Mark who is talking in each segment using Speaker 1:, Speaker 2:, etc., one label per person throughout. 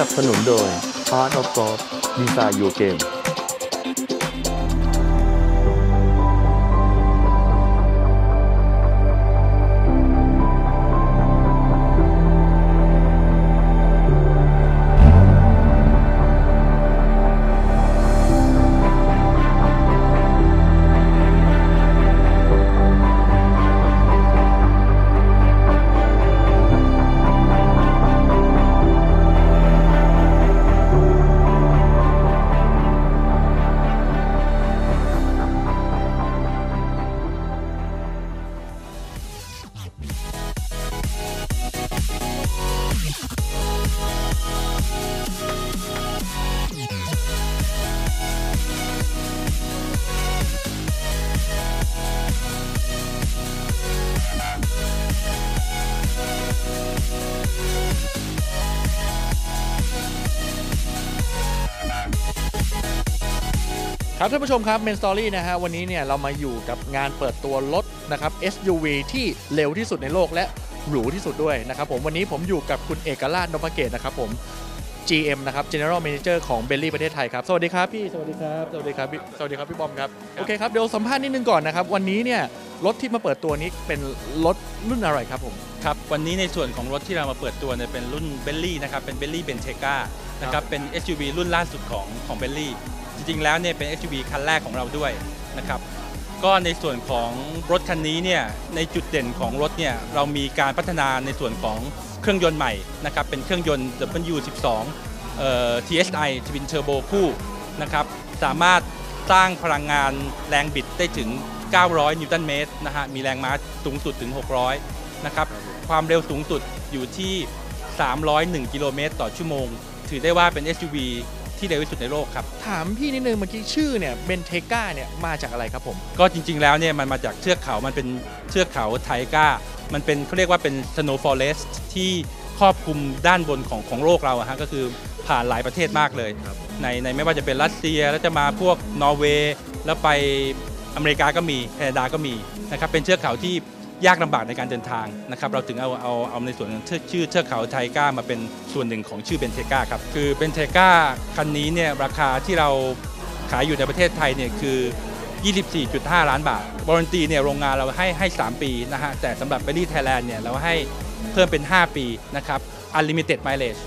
Speaker 1: นับสนุนโดย Art of Golf Design Your Game
Speaker 2: ครับท่านผู้ชมครับ Main Story นะฮะวันนี้เนี่ยเรามาอยู่กับงานเปิดตัวรถนะครับ SUV ที่เร็วที่สุดในโลกและหรูที่สุดด้วยนะครับผมวันนี้ผมอยู่กับคุณเอกราชนพเกตนะครับผม GM นะครับ General Manager ของ b e l l y ประเทศไทยครับ สวัสดีครับพี่สวัสดีครับสวัสดีครับพี่สวัสดีครับพี่บอมครับโอเคครับเดี๋ยวสัมภาษณ์นิดนึงก่อนนะครับวันนี้เนี่ยรถที่มาเปิดตัวนี้เป็นรถรุ่นอะไรครับผม
Speaker 3: ครับวันนี้ในส่วนของรถที่เรามาเปิดตัวเนี่ยเป็นรุ่นเบลลี่นะครับเป็นเบลลี่เบนเทกานะครับเป็น SUV รุ่นล่าสุดของของเบลลี่จ ริง ๆ แล้วเนี่ยเป็น SUV คันแรกของเราด้วยนะครับก็ในส่วนของรถคันนี้เนี่ยในจุดเด่นของรถเนี่ยเรามีการพัฒนาในส่วนของเครื่องยนต์ใหม่นะครับเป็นเครื่องยนต์ W12 เอ่อ TSI Twin Turbo คู่นะครับสามารถสร้างพลังงานแรงบิดได้ถึง 900 นิวตันเมตรนะฮะมีแรงม้าสูงสุดถึง 600 นะครับความเร็วสูงสุดอยู่ที่ 301 กิโลเมตรต่อชั่วโมง ถือได้ว่าเป็น SUV ที่เร็วที่สุดในโลกครับ
Speaker 2: ถามพี่นิดนึงเมื่อกี้ชื่อเนี่ยเบนเทกาเนี่ยมาจากอะไรครับผม
Speaker 3: ก็จริง ๆ แล้วเนี่ยมันมาจากเทือกเขามันเป็นเทือกเขาไทกามันเป็นเขาเรียกว่าเป็น snow forest ที่ครอบคลุมด้านบนของของโลกเราอะฮะก็คือผ่านหลายประเทศมากเลยในในไม่ว่าจะเป็นรัสเซียแล้วจะมาพวกนอร์เวย์แล้วไปอเมริกาก็มีแคนาดาก็มีนะครับเป็นเทือกเขาที่ ยากลำบากในการเดินทางนะครับเราถึงเอาเอาเอาในส่วนของชื่อเทือกเขาไทก้ามาเป็นส่วนหนึ่งของชื่อเบนเทก้าครับคือเบนเทก้าคันนี้เนี่ยราคาที่เราขายอยู่ในประเทศไทยเนี่ยคือ 24.5 ล้านบาทบรินตีเนี่ยโรงงานเราให้ให้ 3 ปีนะฮะแต่สำหรับเบลลี่ไทยแลนด์เนี่ยเราให้เพิ่มเป็น 5 ปีนะครับ unlimited mileage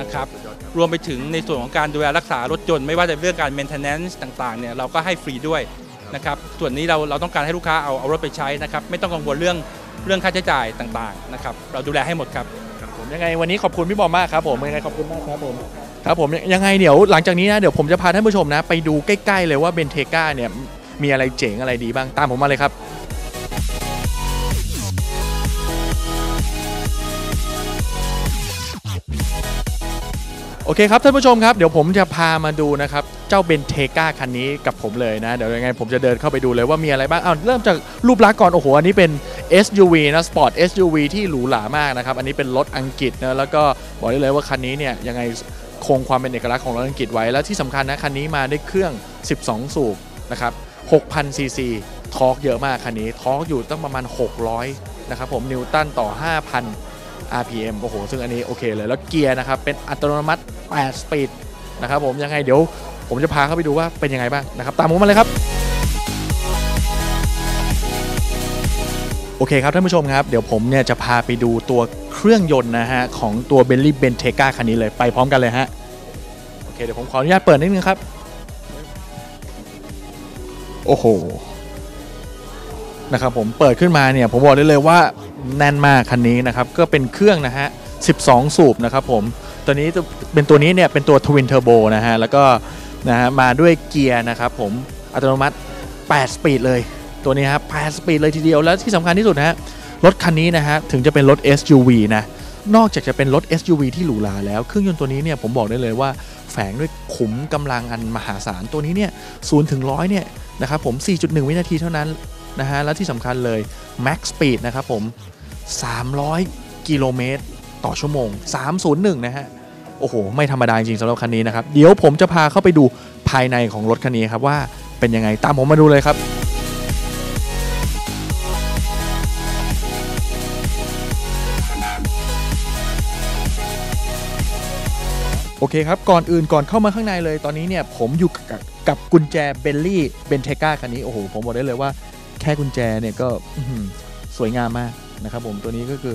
Speaker 3: นะครับรวมไปถึงในส่วนของการดูแลรักษารถยนต์ ไม่ว่าจะเรื่องการ maintenance ต่างๆเนี่ยเราก็ให้ฟรีด้วย นะครับส่วนนี้เราเราต้องการให้ลูกค้าเอาเอารถไปใช้นะครับไม่ต้องกังวลเรื่องเรื่องค่าใช้จ่ายต่างๆนะครับเราดูแลให้หมดครับ
Speaker 2: ผมยังไงวันนี้ขอบคุณพี่บอมมากครับผมยังไงขอบคุณมากครับผมครับผมยังไงเดี๋ยวหลังจากนี้นะเดี๋ยวผมจะพาท่านผู้ชมนะ ไปดูใกล้ๆเลยว่าเบนเทกาเนี่ยมีอะไรเจ๋งอะไรดีบ้างตามผมมาเลยครับ เคครับท่านผู้ชมครับ เดี๋ยวผมจะพามาดูนะครับ เจ้าเบนเทกาคันนี้กับผมเลยนะ เดี๋ยวยังไงผมจะเดินเข้าไปดูเลยว่ามีอะไรบ้างอ้าวเริ่มจากรูปลักษณ์ก่อน โอ้โห อันนี้เป็น SUV นะสปอร์ต SUV ที่หรูหรามากนะครับ อันนี้เป็นรถอังกฤษนะแล้วก็บอกได้เลยว่าคันนี้เนี่ยยังไงคงความเป็นเอกลักษณ์ของรถอังกฤษไว้ แล้วที่สำคัญนะคันนี้มาด้วยเครื่อง 12 สูบนะครับ6,000ซีซีทอร์กเยอะมากคันนี้ทอร์กอยู่ตั้งประมาณ 600นะครับผมนิวตันต่อ 5,000 RPM โอ้โห ซึ่งอันนี้โอเคเลยแล้วเกียร์นะครับ เป็นอัตโนมัติ 8 สปีดนะครับผมยังไงเดี๋ยวผมจะพาเข้าไปดูว่าเป็นยังไงบ้างนะครับ ตามผมมาเลยครับ โอเคครับท่านผู้ชมครับ เดี๋ยวผมเนี่ยจะพาไปดูตัวเครื่องยนต์นะฮะ ของตัว b e n l y b e n t e g a คันนี้เลยไปพร้อมกันเลยฮะ โอเค เดี๋ยวผมขออนุญาตเปิดนิดนึงครับ โอ้โห นะครับผมเปิดขึ้นมาเนี่ยผมบอกได้เลยว่าแน่นมากคันนี้นะครับก็เป็นเครื่องนะฮะ 12 สูบนะครับผมตัวนี้จะเป็นตัวนี้เนี่ยเป็นตัว Twin Turbo นะฮะแล้วก็นะฮะมาด้วยเกียร์นะครับผมอัตโนมัติ 8 สปีดเลยตัวนี้ครับ8สปีดเลยทีเดียวแล้วที่สำคัญที่สุดนะฮะรถคันนี้นะฮะถึงจะเป็นรถ SUV นะนอกจากจะเป็นรถ SUV ที่หรูหราแล้ว เครื่องยนต์ตัวนี้เนี่ยผมบอกได้เลยว่าแฝงด้วยขุมกำลังอันมหาศาล ตัวนี้เนี่ยศูนย์ถึงร้อยเนี่ยนะครับผม 4.1 วินาทีเท่านั้น นะฮะ และที่สำคัญเลย Max Speed นะครับผม 300 กิโลเมตรต่อชั่วโมง 301 นะฮะ โอ้โห ไม่ธรรมดาจริงสำหรับคันนี้นะครับ เดี๋ยวผมจะพาเข้าไปดูภายในของรถคันนี้ครับว่าเป็นยังไง ตามผมมาดูเลยครับโอเคครับ ก่อนอื่นก่อนเข้ามาข้างในเลยตอนนี้เนี่ย ผมอยู่กับกับกุญแจเบลลี่เบนเทกาคันนี้ โอ้โห ผมบอกได้เลยว่า แค่กุญแจเนี่ยก็สวยงามมากนะครับผมตัวนี้ก็คือ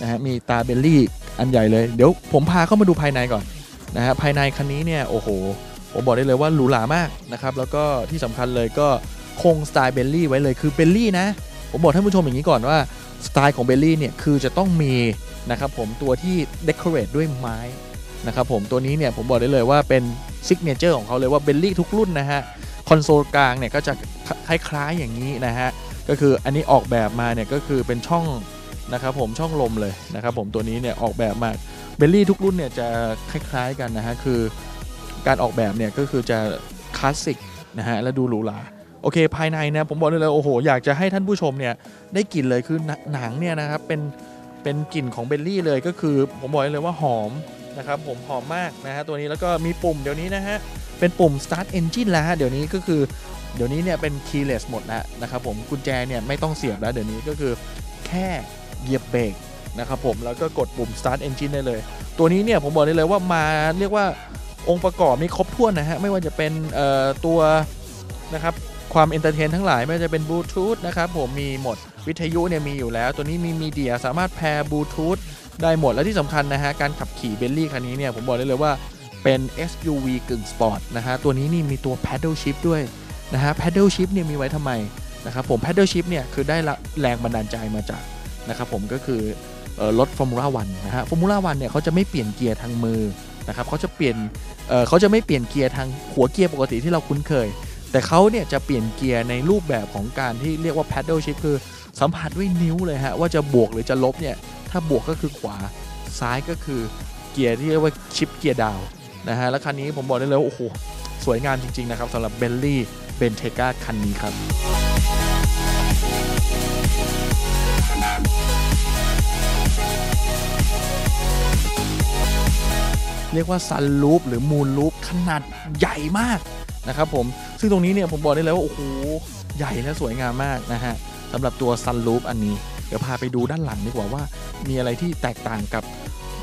Speaker 2: นะฮะมีตาเบลลี่อันใหญ่เลย เดี๋ยวผมพาเข้ามาดูภายในก่อนนะฮะภายในคันนี้เนี่ยโอ้โหผมบอกได้เลยว่าหรูหรามากนะครับแล้วก็ที่สำคัญเลยก็คงสไตล์เบลลี่ไว้เลยคือเบลลี่นะ ผมบอกท่านผู้ชมอย่างนี้ก่อนว่าสไตล์ของเบลลี่เนี่ยคือจะต้องมีนะครับผมตัวที่เดคอเรทด้วยไม้นะครับผมตัวนี้เนี่ยผมบอกได้เลยว่าเป็นซิกเนเจอร์ของเขาเลยว่าเบลลี่ทุกรุ่นนะฮะ อนโซลกลางเนี่ยก็จะคล้ายๆอย่างนี้นะฮะก็คืออันนี้ออกแบบมาเนี่ยก็คือเป็นช่องนะครับผมช่องลมเลยนะครับผมตัวนี้เนี่ยออกแบบมาเบลลี่ทุกรุ่นเนี่ยจะคล้ายๆกันนะฮะคือการออกแบบเนี่ยก็คือจะคลาสสิกนะฮะและดูหรูหราโอเคภายในนะผมบอกได้เลยโอ้โหอยากจะให้ท่านผู้ชมเนี่ยได้กลิ่นเลยคือหนังเนี่ยนะครับเป็นเป็นกลิ่นของเบลลี่เลยก็คือผมบอกเลยว่าหอม นะครับผมหอมมากนะฮะตัวนี้แล้วก็มีปุ่มเดี๋ยวนี้นะฮะเป็นปุ่ม start engine แล้วฮะเดี๋ยวนี้ก็คือเดี๋ยวนี้เนี่ยเป็น keyless หมดแล้วนะครับผมกุญแจเนี่ยไม่ต้องเสียบแล้วเดี๋ยวนี้ก็คือแค่เหยียบเบรกนะครับผมแล้วก็กดปุ่ม start engine ได้เลย ตัวนี้เนี่ยผมบอกได้เลยว่ามาเรียกว่าองค์ประกอบนี่ครบถ้วนนะฮะไม่ว่าจะเป็นเอ่อตัวนะครับความเอนเตอร์เทนทั้งหลายไม่ว่าจะเป็นบลูทูธนะครับผมมีหมดวิทยุเนี่ยมีอยู่แล้ว ตัวนี้มีมีเดียสามารถแพร์บลูทูธ ได้หมดและที่สำคัญนะฮะการขับขี่เบลลี่คันนี้เนี่ยผมบอกได้เลยว่าเป็น SUV กึ่งสปอร์ตนะฮะตัวนี้นี่มีตัว paddle shift ด้วยนะฮะ paddle shift เนี่ยมีไว้ทำไมนะครับผม paddle shift เนี่ยคือได้แรงบันดาลใจมาจากนะครับผมก็คือเอ่อรถ Formula 1นะฮะ Formula 1เนี่ยเขาจะไม่เปลี่ยนเกียร์ทางมือนะครับเขาจะเปลี่ยนเเขาจะไม่เปลี่ยนเกียร์ทางหัวเกียร์ปกติที่เราคุ้นเคย แต่เขาเนี่ยจะเปลี่ยนเกียร์ในรูปแบบของการที่เรียกว่า paddle shift คือสัมผัสด้วยนิ้วเลยฮะว่าจะบวกหรือจะลบเนี่ย ถ้าบวกก็คือขวาซ้ายก็คือเกียร์ที่เรียกว่าชิปเกียร์ดาวนะฮะแล้วคันนี้ผมบอกได้เลยว่าโอ้โหสวยงามจริง ๆ นะครับสำหรับเบลลี่เบนเทกาคันนี้ครับเรียกว่าซันลูปหรือมูนลูปขนาดใหญ่มากนะครับผมซึ่งตรงนี้เนี่ยผมบอกได้เลยว่าโอ้โหใหญ่และสวยงามมากนะฮะสำหรับตัวซันลูปอันนี้ ดี๋ยวพาไปดูด้านหลังดีกว่าว่า มีอะไรที่แตกต่างกับ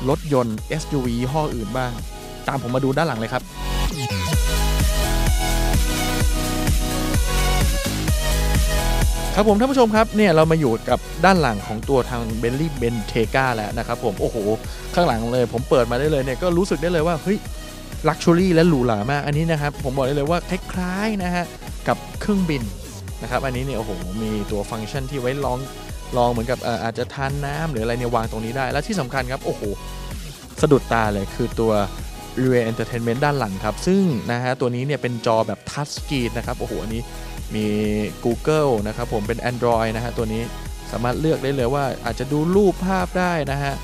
Speaker 2: รถยนต์ SUV ยี่ห้ออื่นบ้าง ตามผมมาดูด้านหลังเลยครับ ครับผมท่านผู้ชมครับเนี่ยเรามาอยู่กับด้านหลังของตัวทาง b e n l y b e n t e g a แล้วนะครับผมโอ้โห ข้างหลังเลย ผมเปิดมาได้เลยเนี่ยก็รู้สึกได้เลยว่าเฮ้ยลักชัวรี่และหรูหรามาก อันนี้นะครับ ผมบอกได้เลยว่าคล้ายๆนะฮะ กับเครื่องบินนะครับ อันนี้เนี่ยโอ้โห มีตัวฟังก์ชันที่ไว้ลอง ลองเหมือนกับอออาจจะทานน้ำหรืออะไรเนี่ยวางตรงนี้ได้ และที่สำคัญครับโอ้โหสะดุดตาเลยคือตัว Rear Entertainment ด้านหลังครับ ซึ่งนะฮะตัวนี้เนี่ยเป็นจอแบบ Touch Screen นะครับโอ้โหอันนี้มี Google นะครับผมเป็น Android นะฮะตัวนี้สามารถเลือกได้เลยว่าอาจจะดูรูปภาพได้นะฮะ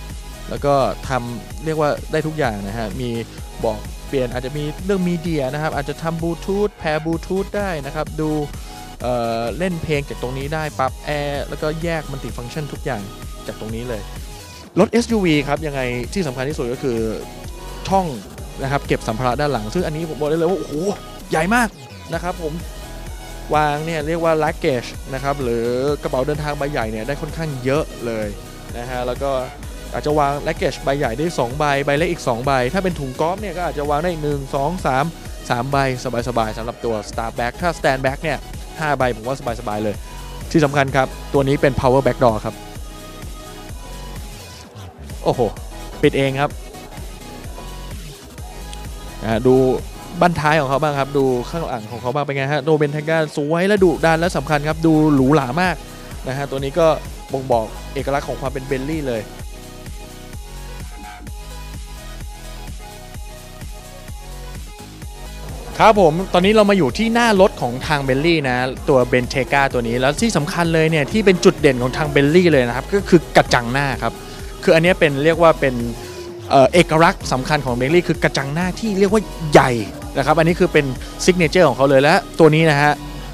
Speaker 2: แล้วก็ทำเรียกว่าได้ทุกอย่างนะฮะมีบอกเปลี่ยนอาจจะมีเรื่องมีเดียนะครับอาจจะทำบลูทูธแพร์บลูทูธได้นะครับดู เเล่นเพลงจากตรงนี้ได้ปรับแอร์แล้วก็แยกมัลติฟังก์ชันทุกอย่างจากตรงนี้เลย รถ SUV ครับยังไงที่สำคัญที่สุดก็คือช่องนะครับเก็บสัมภาระด้านหลัง ซึ่งอันนี้ผมบอกได้เลยว่า โอ้โห ใหญ่มากนะครับผมวางเนี่ยเรียกว่า luggage นะครับหรือกระเป๋าเดินทางใบใหญ่เนี่ยได้ค่อนข้างเยอะเลยนะฮะแล้วก็อาจจะวาง luggage ใบใหญ่ได้ 2 ใบ ใบเล็กอีก 2 ใบ ถ้าเป็นถุงกอล์ฟเนี่ยก็อาจจะวางได้ 1 2 3 3 ใบ สบายๆสำหรับตัว Star Bag ถ้า Stand Bag เนี่ย 5 ใบผมว่าสบายๆเลย ที่สำคัญครับ ตัวนี้เป็น power back door ครับ โอ้โห ปิดเองครับดูบั้นท้ายของเขาบ้างครับ ดูข้างหลังของเขาบ้างเป็นไงฮะโดเบนทังกาสวยและดุดันและสำคัญครับ ดูหรูหรามากนะฮะตัวนี้ก็บ่งบอกเอกลักษณ์ของความเป็นเบลลี่เลย ครับผม ตอนนี้เรามาอยู่ที่หน้ารถของทางเบลลี่นะ ตัวเบนเทกาตัวนี้ แล้วที่สำคัญเลยเนี่ย ที่เป็นจุดเด่นของทางเบลลี่เลยนะครับ ก็คือกระจังหน้าครับ คืออันนี้เป็นเรียกว่าเป็นเอเอกลักษณ์สำคัญของเบลลี่คือกระจังหน้าที่เรียกว่าใหญ่นะครับ อันนี้คือเป็นซิกเนเจอร์ของเขาเลยและตัวนี้นะฮะ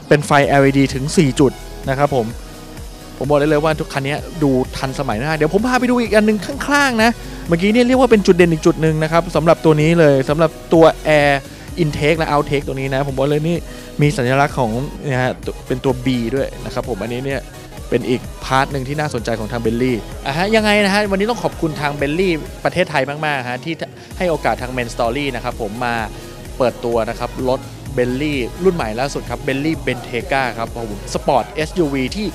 Speaker 2: เป็นไฟ LED ถึง 4 จุดนะครับผม ผมบอกได้เลยว่าทุกคันนี้ดูทันสมัยมากเดี๋ยวผมพาไปดูอีกอันหนึงข้างๆนะ เมื่อกี้เนี่ยเรียกว่าเป็นจุดเด่นอีกจุดหนึ่งนะครับสำหรับตัวนี้เลยสำหรับตัว Air Intake และ Outtake ตัวนี้นะ ผมบอกเลยนี่มีสัญลักษณ์ของนะฮะเป็นตัว B ด้วยนะครับผมอันนี้เนี่ยเป็นอีกพาร์ทหนึ่งที่น่าสนใจของทางเบลลี่อะฮะยังไงนะฮะวันนี้ต้องขอบคุณทางเบลลี่ประเทศไทยมากๆฮะที่ให้โอกาสทาง Men Story นะครับผมมาเปิดตัวนะครับรถเบลลี่รุ่นใหม่ล่าสุดครับเบลลี่เบนเทกาครับผมสปอร์ต SUV ที่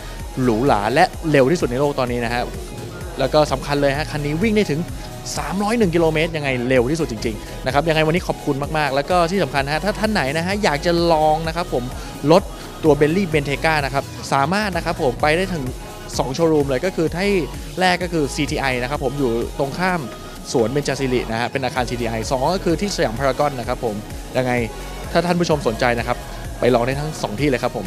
Speaker 2: หรูหราและเร็วที่สุดในโลกตอนนี้นะฮะแล้วก็สำคัญเลยฮะคันนี้วิ่งได้ถึง 301 กิโลเมตรยังไงเร็วที่สุดจริงๆนะครับยังไงวันนี้ขอบคุณมากๆ แล้วก็ที่สำคัญนะฮะถ้าท่านไหนนะฮะอยากจะลองนะครับผมรถตัวเบลลี่เบนเทกานะครับสามารถนะครับผมไปได้ถึง2โชว์รูมเลยก็คือที่แรกก็คือ CTI นะครับผมอยู่ตรงข้ามสวนเบญจศิรินะฮะเป็นอาคาร CTI 2 ก็คือที่สยามพารากอนนะครับผมยังไงถ้าท่านผู้ชมสนใจนะครับ ไปลองได้ทั้ง 2 ที่เลยครับผม